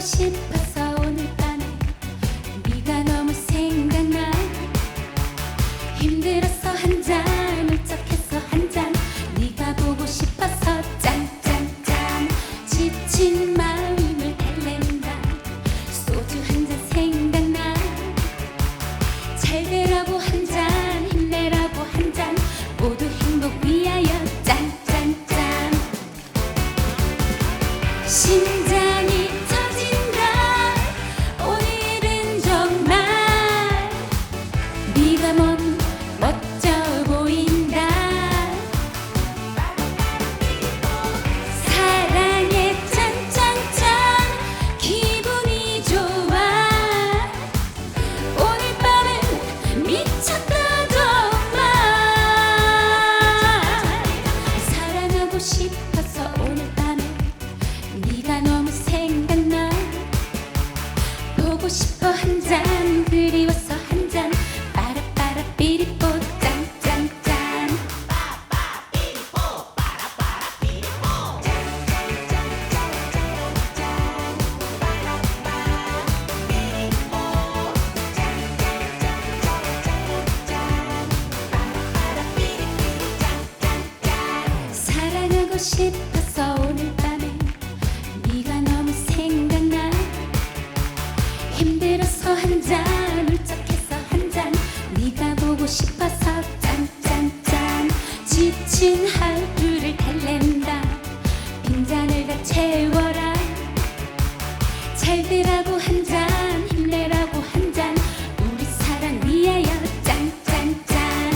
싶어서 오늘 밤에 네가 너무 생각나 힘들어서 한 잔 울적해서 한 잔 네가 보고 싶어서 짠짠짠. 지친 마음을 달랜다. 소주 한 잔 생각나 잘 되라고 한 잔 힘내라고 한 잔. 모두 행복 위하여 짠짠짠. 심 싶어서 오늘 밤에 네가 너무 생각나. 보고 싶어 한잔 그리워서 싶었어 오늘 밤에 네가 너무 생각나. 힘들어서 한 잔 울적해서 한 잔. 네가 보고 싶어서 짠짠짠. 지친 하루를 달랜다. 빈잔을 다 채워라. 잘 되라고 한 잔 힘내라고 한 잔. 우리 사랑 위하여 짠짠짠.